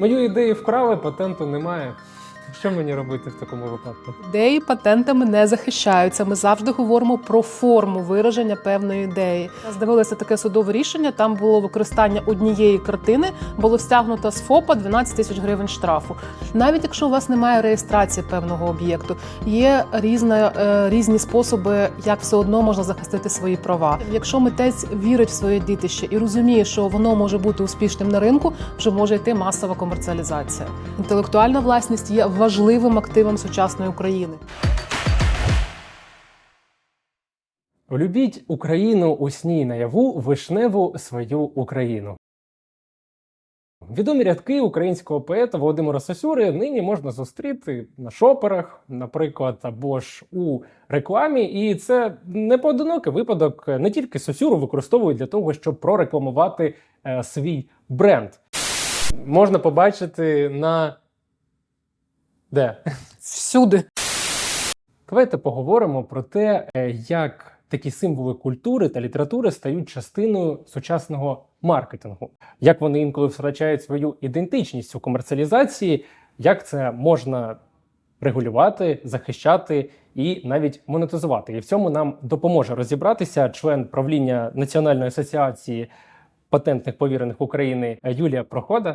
Мою ідею вкрали, патенту немає. Що мені робити в такому випадку? Ідеї патентами не захищаються. Ми завжди говоримо про форму вираження певної ідеї. Здивилося таке судове рішення. Там було використання однієї картини, було стягнуто з ФОПа 12 тисяч гривень штрафу. Навіть якщо у вас немає реєстрації певного об'єкту, є різна, е, різні способи, як все одно можна захистити свої права. Якщо митець вірить в своє дітище і розуміє, що воно може бути успішним на ринку, вже може йти масова комерціалізація. Інтелектуальна власність є важливим активом сучасної України. Любіть Україну у сні наяву вишневу свою Україну. Відомі рядки українського поета Володимира Сосюри нині можна зустріти на шоперах, наприклад, або ж у рекламі. І це не поодинокий випадок. Не тільки Сосюру використовують для того, щоб прорекламувати е, свій бренд. Можна побачити на де? Всюди. Давайте поговоримо про те, е, як такі символи культури та літератури стають частиною сучасного маркетингу, як вони інколи втрачають свою ідентичність у комерціалізації, як це можна регулювати, захищати і навіть монетизувати. І в цьому нам допоможе розібратися член правління Національної асоціації патентних повірених України Юлія Прохода.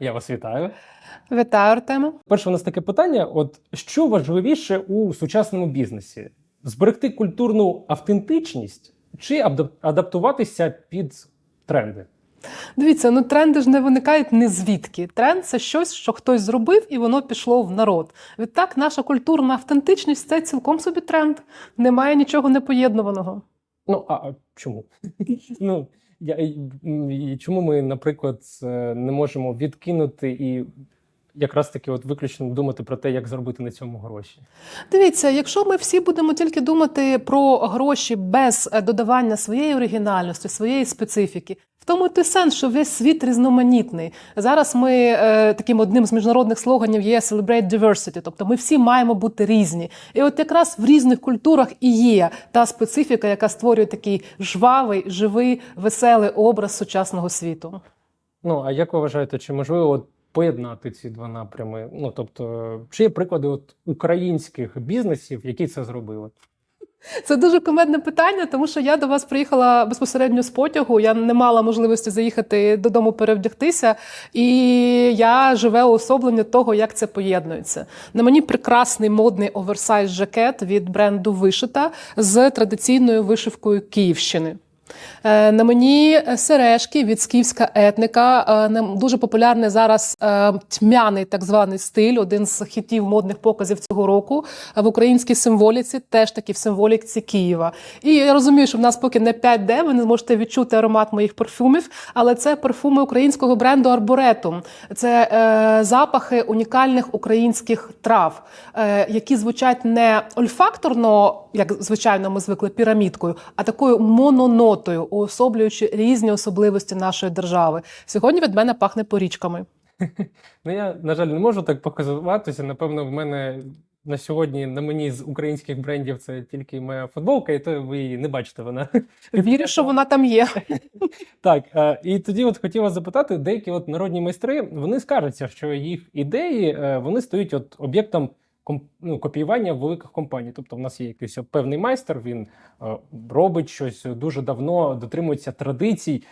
Я вас вітаю. Вітаю, Артема. Перше, у нас таке питання: от що важливіше у сучасному бізнесі: зберегти культурну автентичність чи адаптуватися під тренди? Дивіться, ну тренди ж не виникають не звідки. Тренд це щось, що хтось зробив, і воно пішло в народ. Відтак, наша культурна автентичність це цілком собі тренд. Немає нічого непоєднуваного. Ну а чому? ну я чому ми, наприклад, е, не можемо відкинути і якраз таки, от виключно думати про те, як заробити на цьому гроші? Дивіться, якщо ми всі будемо тільки думати про гроші без е, додавання своєї оригінальності, своєї специфіки, в тому той сенс, що весь світ різноманітний. Зараз ми е, таким одним з міжнародних слоганів є «Celebrate diversity», тобто ми всі маємо бути різні. І от якраз в різних культурах і є та специфіка, яка створює такий жвавий, живий, веселий образ сучасного світу. Ну а як ви вважаєте, чи можливо от поєднати ці два напрями? Ну тобто, чи є приклади от українських бізнесів, які це зробили? Це дуже кумедне питання, тому що я до вас приїхала безпосередньо з потягу. Я не мала можливості заїхати додому перевдягтися, і я живе уособлення того, як це поєднується. На мені прекрасний модний оверсайз жакет від бренду Вишита з традиційною вишивкою Київщини. Е, На мені сережки від скіфська етника. Е, Дуже популярний зараз е, тьмяний так званий стиль, один з хітів модних показів цього року. В українській символіці теж таки в символіці Києва. І я розумію, що в нас поки не 5D, ви не зможете відчути аромат моїх парфумів, але це парфуми українського бренду Арборетум. Це е, запахи унікальних українських трав, е, які звучать не ольфакторно, як звичайно ми звикли пірамідкою, а такою мононотою, уособлюючи різні особливості нашої держави. Сьогодні від мене пахне порічками. Ну я на жаль не можу так показуватися. Напевно, в мене на сьогодні на мені з українських брендів це тільки моя футболка, і то ви її не бачите. Вона Вірю, що вона там є. так. е, І тоді, от хотіла запитати, деякі от народні майстри вони скаржаться, що їх ідеї е, вони стають от об'єктом ну, копіювання великих компаній. Тобто, в нас є якийсь певний майстер, він е, робить щось дуже давно, дотримується традицій.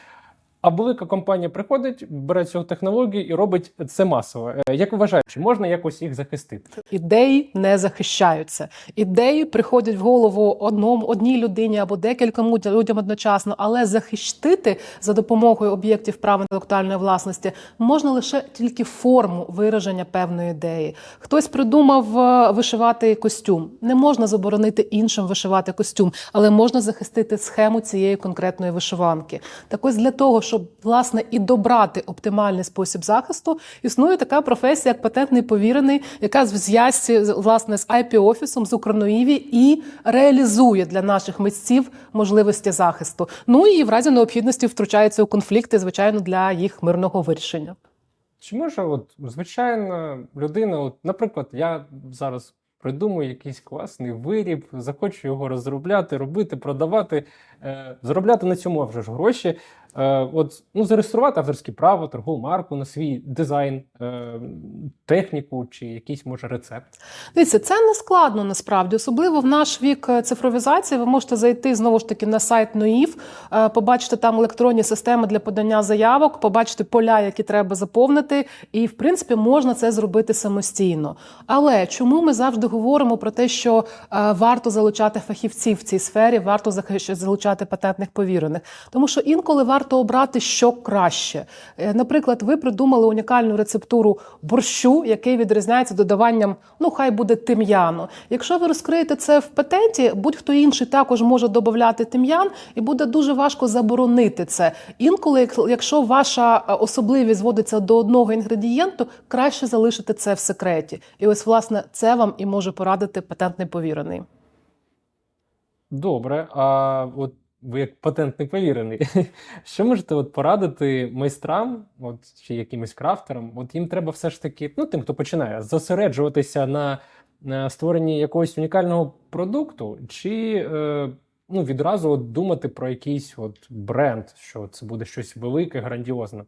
А велика компанія приходить, бере цю технологію і робить це масово. Е, Як ви вважаєте, чи можна якось їх захистити? Ідеї не захищаються. Ідеї приходять в голову одному одній людині або декільком людям одночасно, але захистити за допомогою об'єктів права інтелектуальної власності можна лише тільки форму вираження певної ідеї. Хтось придумав е, вишивати костюм. Не можна заборонити іншим вишивати костюм, але можна захистити схему цієї конкретної вишиванки. Так ось для того, щоб власне і добрати оптимальний спосіб захисту, існує така професія, як патентний повірений, яка в зв'язці власне з ip офісом з Укроноїві і реалізує для наших митців можливості захисту. Ну і в разі необхідності втручається у конфлікти, звичайно, для їх мирного вирішення. Чи може от звичайна людина, от, наприклад, я зараз придумаю якийсь класний виріб, захочу його розробляти, робити, продавати, е, заробляти на цьому вже ж гроші. Е, от, ну, зареєструвати авторське право, торгову марку на свій дизайн, е, техніку чи якийсь може рецепт. Дивіться, це не складно насправді, особливо в наш вік е, цифровізації. Ви можете зайти знову ж таки на сайт НОІВ, побачити там електронні системи для подання заявок, побачити поля, які треба заповнити, і в принципі можна це зробити самостійно. Але чому ми завжди говоримо про те, що варто залучати фахівців в цій сфері, варто залучати патентних повірених? Тому що інколи варто обрати що краще. Е, Наприклад, ви придумали унікальну рецептуру борщу, який відрізняється додаванням, ну хай буде тим'яну. Якщо ви розкриєте це в патенті, будь-хто інший також може додати тим'ян, і буде дуже важко заборонити це. Інколи, якщо ваша е, особливість зводиться до одного інгредієнту, краще залишити це в секреті. І ось, власне, це вам і може порадити патентний повірений. Добре, а от ви як патентник повірений, що можете от порадити майстрам, от чи якимось крафтерам? От їм треба все ж таки, ну тим, хто починає, зосереджуватися на, на створенні якогось унікального продукту, чи е, ну, відразу от думати про якийсь от бренд, що це буде щось велике, грандіозне.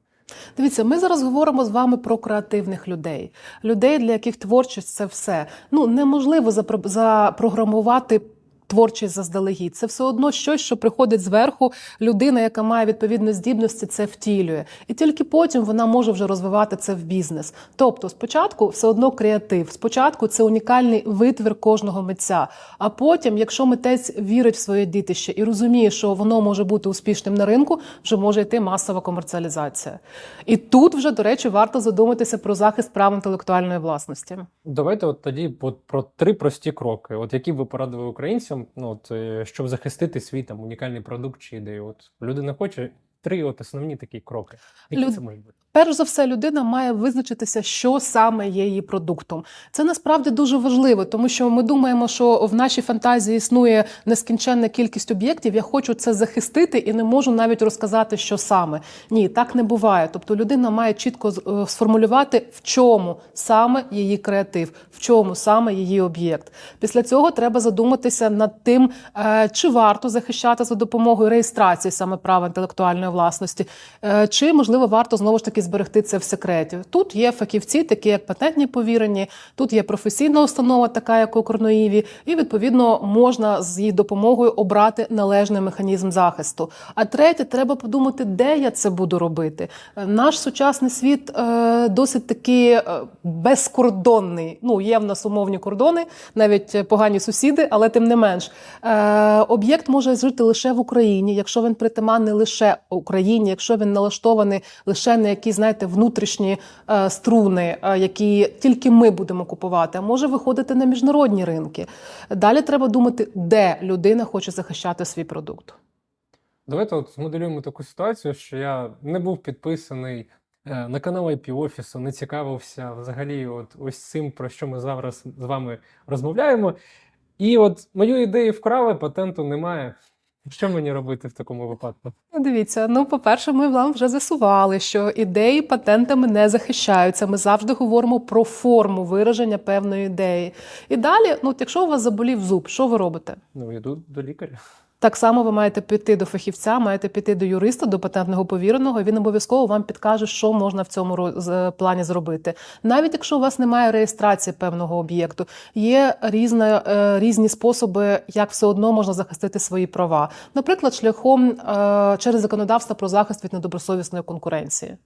Дивіться, ми зараз говоримо з вами про креативних людей, людей, для яких творчість це все. Ну неможливо запрограмувати. Творчість заздалегідь. Це все одно щось, що приходить зверху. Людина, яка має відповідні здібності, це втілює. І тільки потім вона може вже розвивати це в бізнес. Тобто, спочатку все одно креатив. Спочатку це унікальний витвір кожного митця. А потім, якщо митець вірить в своє дітище і розуміє, що воно може бути успішним на ринку, вже може йти масова комерціалізація. І тут вже, до речі, варто задуматися про захист прав інтелектуальної власності. Давайте от тоді про три прості кроки. От які ви порадили українцям, ну от е, щоб захистити свій там унікальний продукт чи ідею. От людина хоче три от основні такі кроки. Які Люд- це можуть бути? Перш за все, людина має визначитися, що саме є її продуктом. Це насправді дуже важливо, тому що ми думаємо, що в нашій фантазії існує нескінченна кількість об'єктів. Я хочу це захистити і не можу навіть розказати, що саме. Ні, так не буває. Тобто людина має чітко е, сформулювати, в чому саме її креатив, в чому саме її об'єкт. Після цього треба задуматися над тим, е, чи варто захищати за допомогою реєстрації саме права інтелектуальної власності, е, чи можливо варто знову ж таки зберегти це в секреті. Тут є фахівці, такі як патентні повірені, тут є професійна установа, така як у і відповідно можна з її допомогою обрати належний механізм захисту. А третє, треба подумати, де я це буду робити. Наш сучасний світ е, досить таки е, безкордонний. Ну, є в нас умовні кордони, навіть погані сусіди, але тим не менш. Е, об'єкт може жити лише в Україні, якщо він притаманний лише Україні, якщо він налаштований лише на якісь, знаєте, внутрішні е, струни, е, які тільки ми будемо купувати, а може виходити на міжнародні ринки. Далі треба думати, де людина хоче захищати свій продукт. Давайте от змоделюємо таку ситуацію, що я не був підписаний е, на канал IP офісу, не цікавився взагалі, от ось цим, про що ми зараз з вами розмовляємо. І от мою ідею вкрали, патенту немає. Що мені робити в такому випадку? Ну, Дивіться, ну по-перше, ми вам вже з'ясували, що ідеї патентами не захищаються. Ми завжди говоримо про форму вираження певної ідеї. І далі, ну якщо у вас заболів зуб, що ви робите? Ну, йду до лікаря. Так само ви маєте піти до фахівця, маєте піти до юриста, до патентного повіреного. і Він обов'язково вам підкаже, що можна в цьому плані зробити. Навіть якщо у вас немає реєстрації певного об'єкту, є різна, е, різні способи, як все одно можна захистити свої права. Наприклад, шляхом е, через законодавство про захист від недобросовісної конкуренції.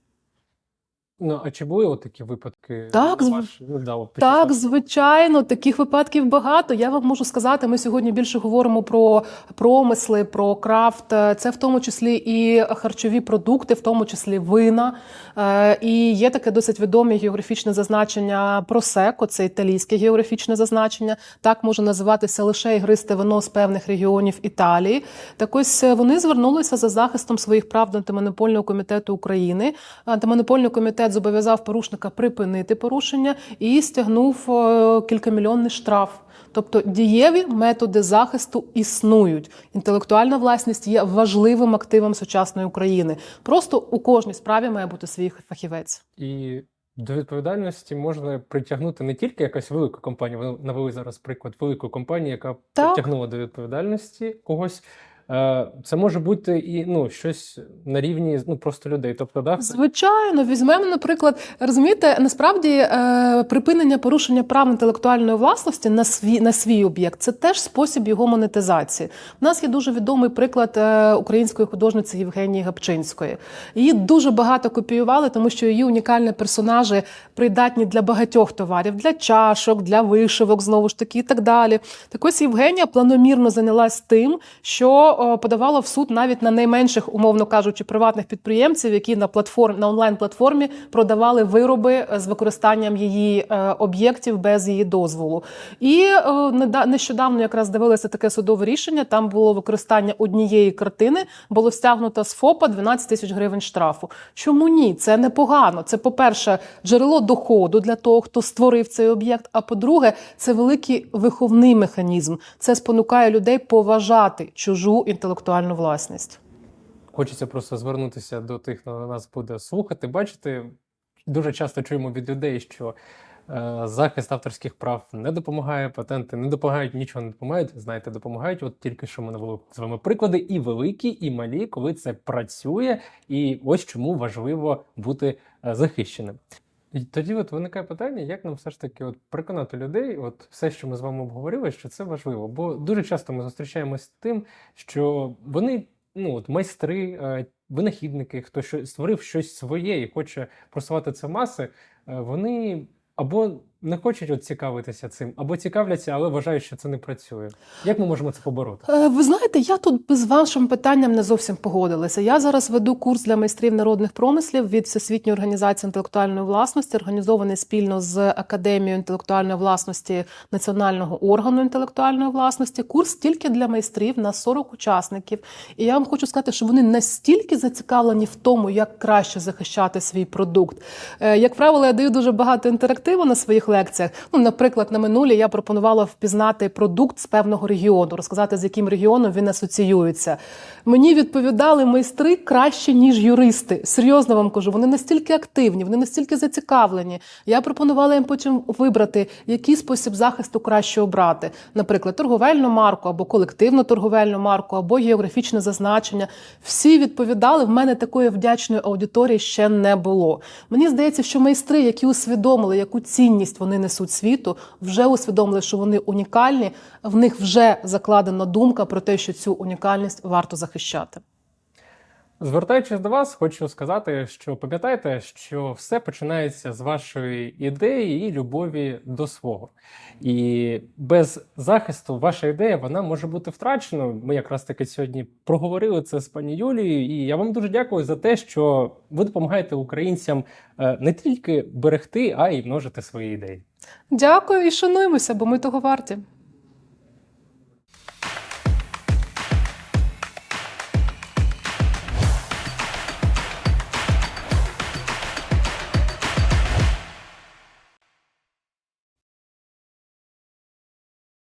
Ну, а чи були от такі випадки? Так, у? Ну, да, от Так, звичайно, таких випадків багато. Я вам можу сказати, ми сьогодні більше говоримо про промисли, про крафт. Це в тому числі і харчові продукти, в тому числі вина. Е, І є таке досить відоме географічне зазначення Просеко, це італійське географічне зазначення. Так може називатися лише ігристе вино з певних регіонів Італії. Так ось е, вони звернулися за захистом своїх прав до антимонопольного комітету України. Антимонопольний комітет зобов'язав порушника припинити порушення і стягнув е, кількамільйонний штраф. Тобто дієві методи захисту існують. Інтелектуальна власність є важливим активом сучасної України. Просто у кожній справі має бути свій фахівець. І до відповідальності можна притягнути не тільки якась велика компанія. Ви навели зараз приклад великої компанії, яка Так. притягнула до відповідальності когось. Е, Це може бути і ну, щось на рівні ну, просто людей. Тобто, да, Звичайно, візьмемо, наприклад, розумієте, насправді е, припинення порушення прав інтелектуальної власності на свій на свій об'єкт це теж спосіб його монетизації. У нас є дуже відомий приклад е, української художниці Євгенії Гапчинської. Її дуже багато копіювали, тому що її унікальні персонажі придатні для багатьох товарів, для чашок, для вишивок, знову ж таки, і так далі. Так ось Євгенія планомірно зайнялась тим, що о, подавала в суд навіть на найменших, умовно кажучи, приватних підприємців, які на платформ на онлайн-платформі продавали вироби е, з використанням її е, об'єктів без її дозволу. І е, нещодавно якраз дивилися таке судове рішення. Там було використання однієї картини, було стягнуто з ФОПа 12 тисяч гривень штрафу. Чому ні? Це непогано. Це, по-перше, джерело доходу для того, хто створив цей об'єкт. А по-друге, це великий виховний механізм. Це спонукає людей поважати чужу інтелектуальну власність. Хочеться просто звернутися до тих, хто нас буде слухати. Бачите, дуже часто чуємо від людей, що е, захист авторських прав не допомагає, патенти не допомагають, нічого не допомагають. Знаєте, допомагають. От тільки що ми навели з вами приклади, і великі, і малі, коли це працює. І ось чому важливо бути е, захищеним. І тоді от виникає питання, як нам все ж таки от переконати людей, от все, що ми з вами обговорили, що це важливо. Бо дуже часто ми зустрічаємося з тим, що вони ну, от майстри, е, винахідники, хто що створив щось своє і хоче просувати це в маси, е, вони або не хочуть от цікавитися цим, або цікавляться, але вважають, що це не працює. Як ми можемо це побороти? Е, Ви знаєте, я тут з вашим питанням не зовсім погодилася. Я зараз веду курс для майстрів народних промислів від Всесвітньої організації інтелектуальної власності, організований спільно з Академією інтелектуальної власності Національного органу інтелектуальної власності. Курс тільки для майстрів на 40 учасників. І я вам хочу сказати, що вони настільки зацікавлені в тому, як краще захищати свій продукт. Е, Як правило, я даю дуже багато інтерактиву на своїх лекціях. Ну, наприклад, на минулі я пропонувала впізнати продукт з певного регіону, розказати, з яким регіоном він асоціюється. Мені відповідали майстри краще, ніж юристи. Серйозно вам кажу, вони настільки активні, вони настільки зацікавлені. Я пропонувала їм потім вибрати, який спосіб захисту краще обрати. Наприклад, торговельну марку або колективну торговельну марку, або географічне зазначення. Всі відповідали. В мене такої вдячної аудиторії ще не було. Мені здається, що майстри, які усвідомили, яку цінність вони несуть світу, вже усвідомили, що вони унікальні. В них вже закладена думка про те, що цю унікальність варто захищати. Звертаючись до вас, хочу сказати, що пам'ятайте, що все починається з вашої ідеї і любові до свого. І без захисту ваша ідея вона може бути втраченою. Ми якраз таки сьогодні проговорили це з пані Юлією, і я вам дуже дякую за те, що ви допомагаєте українцям е, не тільки берегти, а й множити свої ідеї. Дякую і шануємося, бо ми того варті.